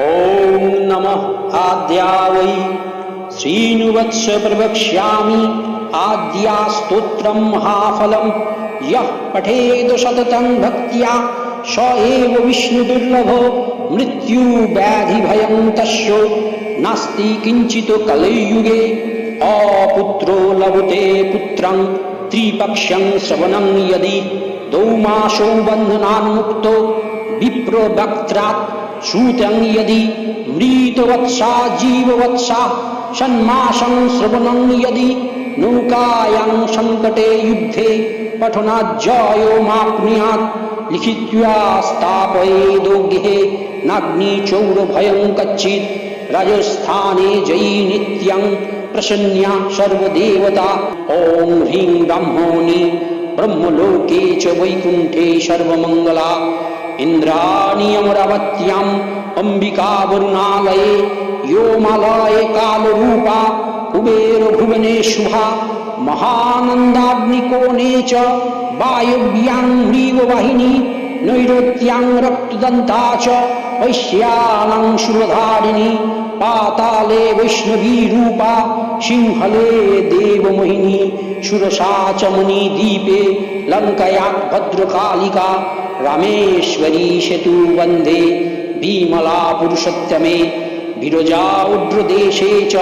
ॐ नमः। आद्या वै श्रीनुवत्स प्रवक्ष्यामि। आद्या स्तोत्रं महाफलं यः पठेद सततं भक्त्या, स एव विष्णुदुर्लभो। मृत्युव्याधिभयं तस्य। नास्ति किञ्चित् कलियुगे। अपुत्रो लभते पुत्रं। त्रिपक्ष्यं श्रवणं यदि। दौमासौ बन्धनान्मुक्तो विप्रवक्त्रात् श्रुतं यदि मृतवत्सा जीववत्सा षण्मासं श्रवणं यदि नौकायां सङ्कटे युद्धे पठनाज्जयो माप्नुयात् लिखित्वा स्थापयेदो गृहे नाग्निचौरभयं कच्चित्, राजस्थाने जयी नित्यं प्रसन्या सर्वदेवता, ॐ ह्रीं ब्रह्मणि, ब्रह्मलोके च वैकुण्ठे सर्वमङ्गला। इन्द्राणीयमरवत्याम् अम्बिका वरुणालये योमालये कालरूपा कुबेरभुवने शुभा महानन्दाग्निकोणे च वायव्यां ह्रीववाहिनी वैश्यानां शुभधारिणी पाताले वैष्णवीरूपा सिंहले देवमोहिनी सुरसा च मणिदीपे लङ्कया भद्रकालिका रामेश्वरी सेतु वंदे विमला पुरुषोत्तमे विरजा उड्रदेशे च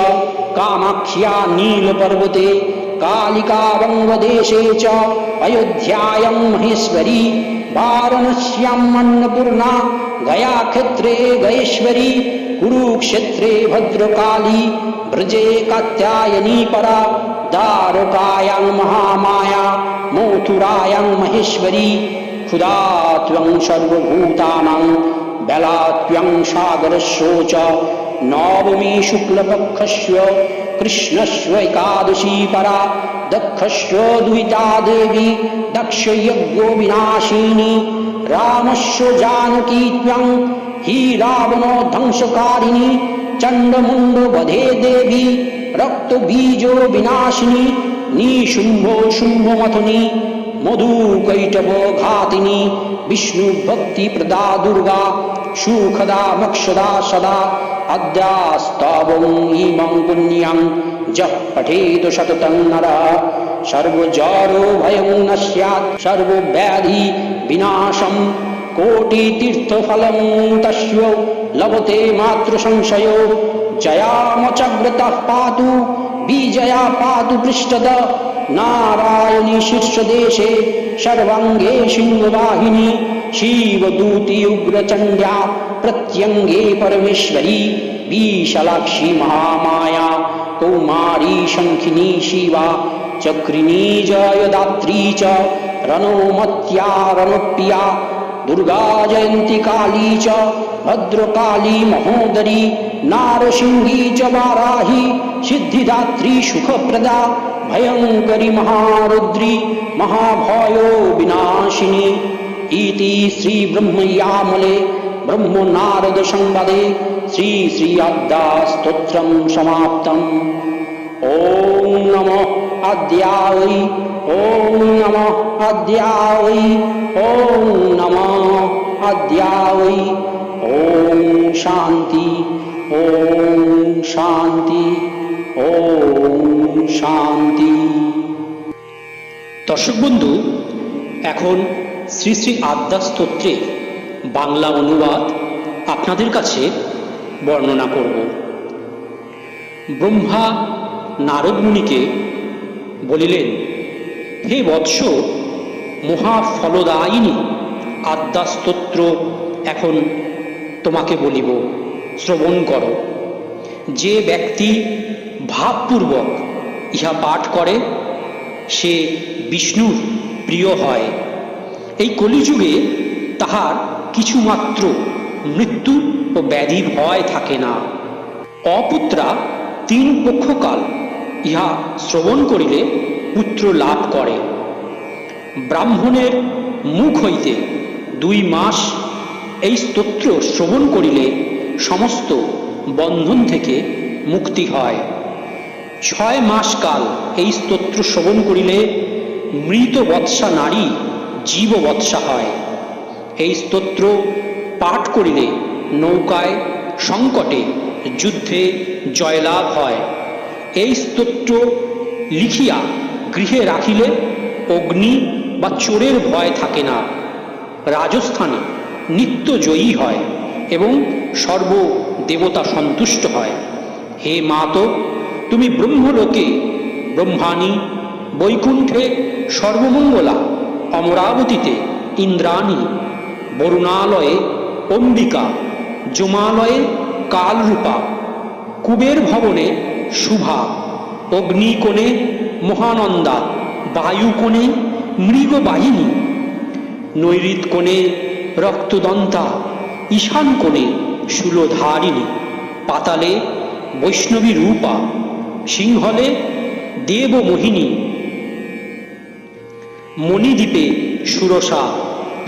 कामाख्या नीलपर्वते कालिका वङ्गदेशे च अयोध्यायां महेश्वरी वाराणस्याम् अन्नपूर्णा गयाक्षेत्रे गयेश्वरी, कुरुक्षेत्रे भद्रकाली, ब्रजे कात्यायनी परा, द्वारकायां महामाया, मथुरायां महेश्वरी ক্ষুদাত্বং সর্বভূতানাং বেলাত্বং সাগরস্য চ নবমী শুক্লপক্ষস্য কৃষ্ণস্ব একাদশী পরা দক্ষস্ব দুইতা দেবী দক্ষযজ্ঞ বিনাশিনী রামস্য জানকী ত্বং হি রাবণ ধ্বংসকারিণী চণ্ডমুণ্ড বধে দেবী রক্তবীজ বিনাশিনী নিশুম্ভ শুম্ভমথনী शुम्भमथुनी मधुकैटभ घातिनी विष्णुभक्तिप्रदा दुर्गा सुखदा मक्षदा सदा अद्यास्तवम् इमं पुण्यं जः पठेत सततं नरः सर्वजरो भयं न स्यात् सर्वव्याधि विनाशं कोटितीर्थफलं तस्य लभते मातृसंशयो जयामचव्रतः पातु विजया पातु पृष्ठद नारायणी शीर्षदेशे सर्वाङ्गे सिंहवाहिनी, शिवदूति उग्रचण्ड्या प्रत्यङ्गे परमेश्वरी, विशालाक्षी महामाया, कौमारी शङ्खिनी शिवा, चक्रिणी जयदात्री च, रणोमत्या, रणप्रिया দুর্গা জয়ন্তী কালী চ, ভদ্রকালী মহোদরী, নারসিংহী চ, বারাহি, সিদ্ধিদাত্রী সুখপ্রদা, ভয়ঙ্করী মহারুদ্রী, মহাভয় বিনাশিনী। ইতি শ্রী ব্রহ্ময়ামলে, ব্রহ্ম নারদ সংবাদে, শ্রী শ্রী আদ্যা স্তোত্রম সমাপ্তম। ওম নম আদ্যায়ী ॐ नमो अद्यावै ॐ नमो अद्यावै ॐ शान्ति ॐ शान्ति ॐ শান্তি দর্শক বন্ধু এখন শ্রী শ্রী আদ্যা স্তোত্রের বাংলা অনুবাদ আপনাদের কাছে বর্ণনা করব ব্রহ্মা নারদ মুনিকে বলিলেন হে বৎস, মহাফলদায়িনী আদ্যা স্তোত্র এখন তোমাকে বলিব, শ্রবণ করো। যে ব্যক্তি ভাবপূর্বক ইহা পাঠ করে, সে বিষ্ণুর প্রিয় হয়। এই কলিযুগে তাহার কিছুমাত্র মৃত্যু ও ব্যাধি ভয় থাকে না। অপুত্রা তিন পক্ষকাল ইহা শ্রবণ করিলে পুত্র লাভ করে। ব্রাহ্মণের মুখ হইতে দুই মাস এই স্তোত্র শ্রবণ করিলে সমস্ত বন্ধন থেকে মুক্তি হয়। ছয় মাস কাল এই স্তোত্র শ্রবণ করিলে মৃত বৎসা নারী জীব বৎসা হয়। এই স্তোত্র পাঠ করিলে নৌকায় সংকটে যুদ্ধে জয়লাভ হয়। এই স্তোত্র লিখিয়া গৃহে রাখিলে অগ্নি বা চোরের ভয় থাকে না। রাজস্থানে নিত্য জয়ী হয় এবং সর্ব দেবতা সন্তুষ্ট হয়। হে মাতো তুমি ব্রহ্মলোকে, ব্রহ্মাণী, বৈকুণ্ঠে, সর্বমঙ্গলা, অমরাবতীতে, ইন্দ্রাণী, বরুণালয়ে, অম্বিকা জমালয়ে কালরূপা, কুবের ভবনে, শুভা, অগ্নিকোণে মহানন্দা বায়ুকোণে মৃগবাহিনী নৈরিত কোণে, রক্তদন্তা, ঈশান কোণে, শূলধারিণী, পাতালে, বৈষ্ণবী রূপা, সিংহলে, দেবমোহিনী, মণিদ্বীপে সুরসা,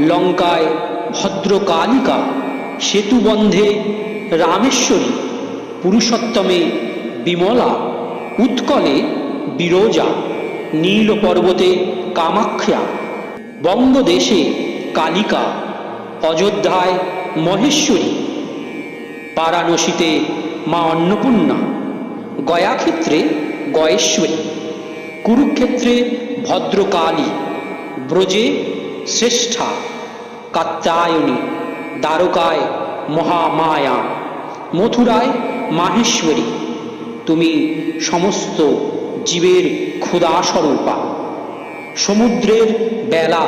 লঙ্কায় ভদ্রকালিকা, সেতুবন্ধে রামেশ্বরী, পুরুষোত্তমে বিমলা, উৎকলে বিরোজা নীল পর্বতে কামাখ্যা, বঙ্গদেশে কালিকা, অযোধ্যায় মহেশ্বরী, বারাণসীতে মা অন্নপূর্ণা, গয়াক্ষেত্রে গয়েশ্বরী, কুরুক্ষেত্রে ভদ্রকালী, ব্রজে শ্রেষ্ঠা, কাত্যায়নী, দ্বারকায় মহামায়া, মথুরায় মাহেশ্বরী। তুমি সমস্ত জীবের ক্ষুদাস্বরূপা সমুদ্রের বেলা,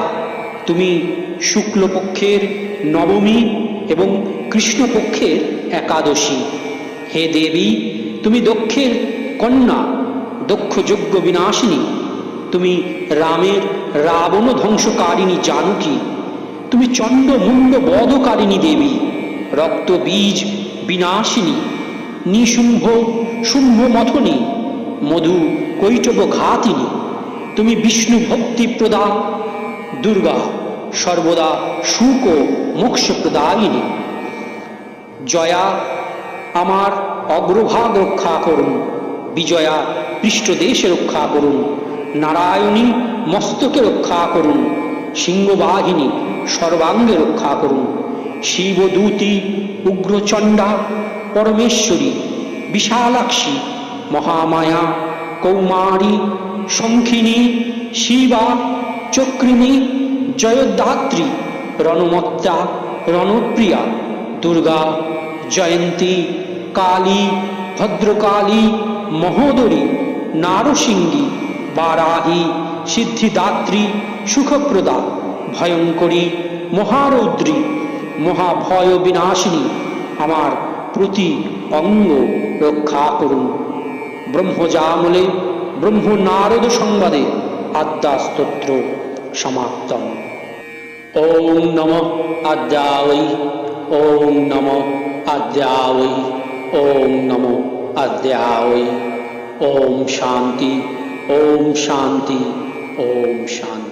তুমি শুক্লপক্ষের নবমী এবং কৃষ্ণপক্ষের একাদশী। হে দেবী, তুমি দক্ষের কন্যা দক্ষ যজ্ঞ বিনাশিনী। তুমি রামের রাবণ ধ্বংসকারিণী জানকী। তুমি চণ্ড বধকারিণী দেবী, রক্ত বীজ বিনাশিনী নিশুম্ভ শুম্ভ মথনী, মধু কৈটব ঘাতিনী তুমি বিষ্ণু ভক্তি প্রদা, দুর্গা সর্বদা সুখ ও মোক্ষ প্রদায়িনী। জয়া, আমার অগ্রভাগ রক্ষা করুন, বিজয়া পৃষ্ঠদেশ রক্ষা করুন, নারায়ণী মস্তকে রক্ষা করুন, সিংহবাহিনী সর্বাঙ্গে রক্ষা করুন, শিবদূতি, উগ্রচণ্ডা, পরমেশ্বরী, বিশালাক্ষী, মহামায়া কৌমারী, শঙ্খিনী, শিবা, চক্রিণী, জয়দাত্রী, রণমত্তা, রণপ্রিয়া, দুর্গা, জয়ন্তী, কালী, ভদ্রকালী, মহোদরী, নারসিংহী, বারাহী, সিদ্ধিদাত্রী, সুখপ্রদা, ভয়ঙ্করী, মহারৌদ্রী মহাভয় বিনাশিনী আমার প্রতি অঙ্গ রক্ষা করুন। ব্রহ্মজামলে ব্রহ্ম নারদ সংবাদে আদ্যা স্তোত্র সমাপ্তম। ওম নম আদ্যাবৈ ওম নম আদ্যাবৈ ওম নম আদ্যাবৈ ওম শান্তি ওম শান্তি ওম শান্তি।